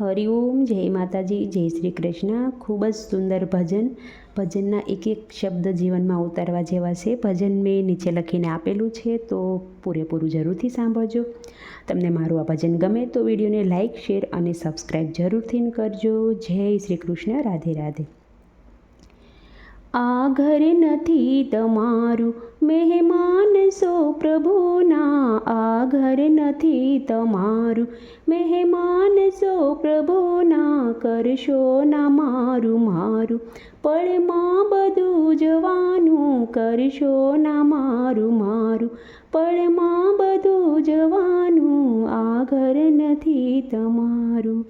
હરિઓમ, જય માતાજી, જય શ્રી કૃષ્ણ. ખૂબ જ સુંદર ભજન. ભજનના એક એક શબ્દ જીવનમાં ઉતારવા જેવા છે. ભજન મેં નીચે લખીને આપેલું છે, તો પૂરેપૂરું જરૂરથી સાંભળજો. તમને મારું આ ભજન ગમે તો વિડીયોને લાઇક શેર અને સબસ્ક્રાઈબ જરૂરથી કરજો. જય શ્રી કૃષ્ણ. રાધે રાધે. આ ઘર નથી તમારું. મહેમાન સો પ્રભુના ઘર નથી તમારું. મહેમાન સો પ્રભુના કરશો ના મારું મારું. પળમાં બધું જવાનું કરશો ના મારું મારું. પળમાં બધું જવાનું આ ઘર નથી તમારું.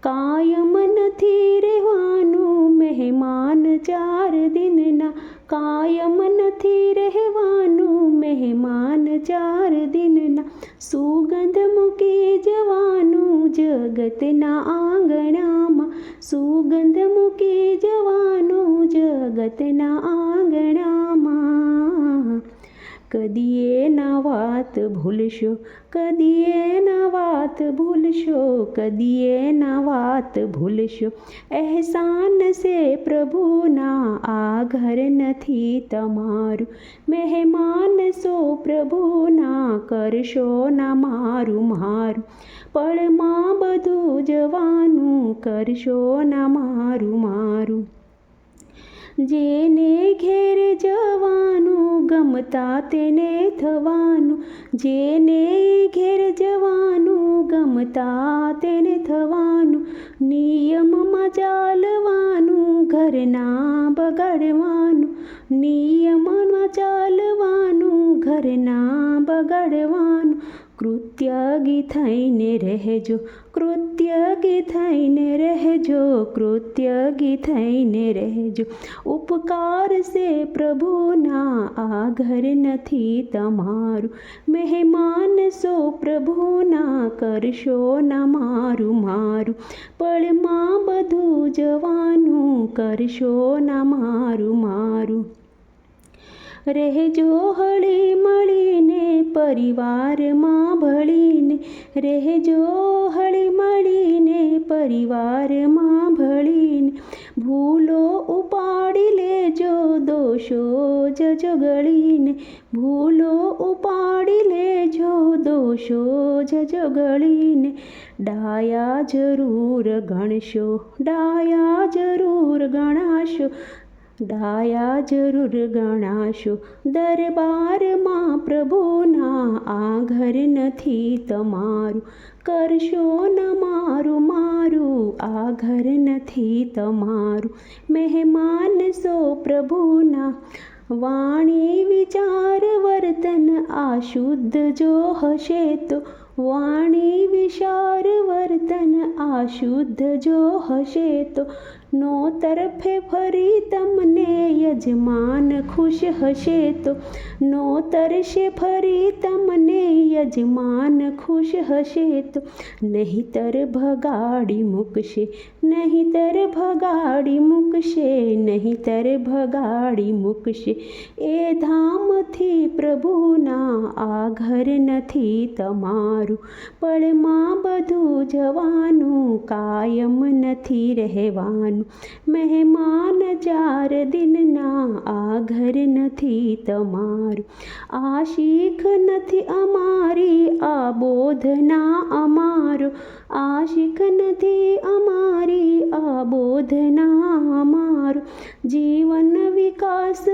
કાયમ નથી રહેવાનું મહેમાન ચાર દિનના. કાયમ નથી રહેવાનું મહેમાન ચાર દિનના સુગંધ મૂકે જવાનું જગતના આંગણામાં સુગંધ મૂકે જવાનું જગતના આંગણામાં કદીએ ના વાત ભૂલશો કદીએ ના વાત ભૂલશો કદીએ ના વાત ભૂલશો અહેસાન છે પ્રભુના આ ઘર નથી તમારું મહેમાન સો પ્રભુના કરશો ના મારું મારું પળમાં બધું જવાનું કરશો ના મારું મારું જેને ઘેર જવાનું ગમતા તેને થવાનું, જેને ઘેર જવાનું, ગમતા તેને થવાનું, નિયમમાં ચાલવાનું, ઘરના બગાડવાનું, નિયમમાં ચાલવાનું, ઘરના બગાડવાનું કૃત્યગી થઈને રહેજો કૃત્યગી થઈને રહેજો કૃત્યગી થઈને રહેજો ઉપકાર છે પ્રભુના આ ઘર નથી તમારું મહેમાન સો પ્રભુના કરશો ના મારું મારું પળમાં બધું જવાનું કરશો ના મારું મારું રહેજો હળી મળીને પરિવારમાં ભળીને રહેજો હળી મળીને પરિવારમાં ભળીને. ભૂલો ઉપાડી લેજો, દોષો જજો ગળીને ભૂલો ઉપાડી લેજો, દોષો જજો ગળીને ડાયા જરૂર ગણશો, ડાયા જરૂર ગણાશો. ડાયા જરૂર ગણાશો દરબારમાં પ્રભુના આ ઘર નથી તમારું. કરશો ન મારું મારું આ ઘર નથી તમારું. મહેમાન સો પ્રભુના. વાણી વિચાર વર્તન આ શુદ્ધ જો હશે તો વાણી વિચાર વર્તન આ શુદ્ધ જો હશે તો નો તરફે ફરી તમને યજમાન ખુશ હશે તો નો તરશે ફરી તમને યજમાન ખુશ હશે તો નહીતર ભગાડી મૂકશે, નહીતર ભગાડી મૂકશે, નહીતર ભગાડી મૂકશે. એ ધામથી પ્રભુના આ ઘર નથી તમારું પળમાં બધું જવાનું કાયમ નથી રહેવાનું. મહેમાન ચાર દિનના આ ઘર નથી તમારું. આ શીખ નથી અમારી આ બોધના અમારો. આ શીખ નથી અમારી આ બોધના અમારો. જીવન વિકાસ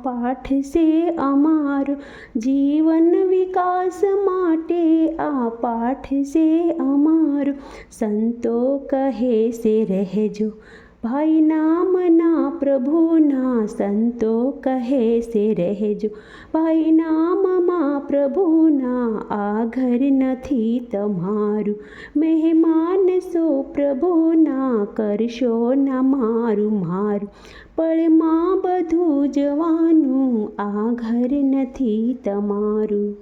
પાઠ છે અમારો જીવન વિકાસ માટે આ પાઠ છે અમારો સંતો કહે છે રહેજો ભાઈ નામના પ્રભુના સંતો કહે સે રહેજો. ભાઈ નામમાં પ્રભુના આ ઘર નથી તમારું. મહેમાન સો પ્રભુના કરશો ના મારું મારું. પળમાં બધું જવાનું આ ઘર નથી તમારું.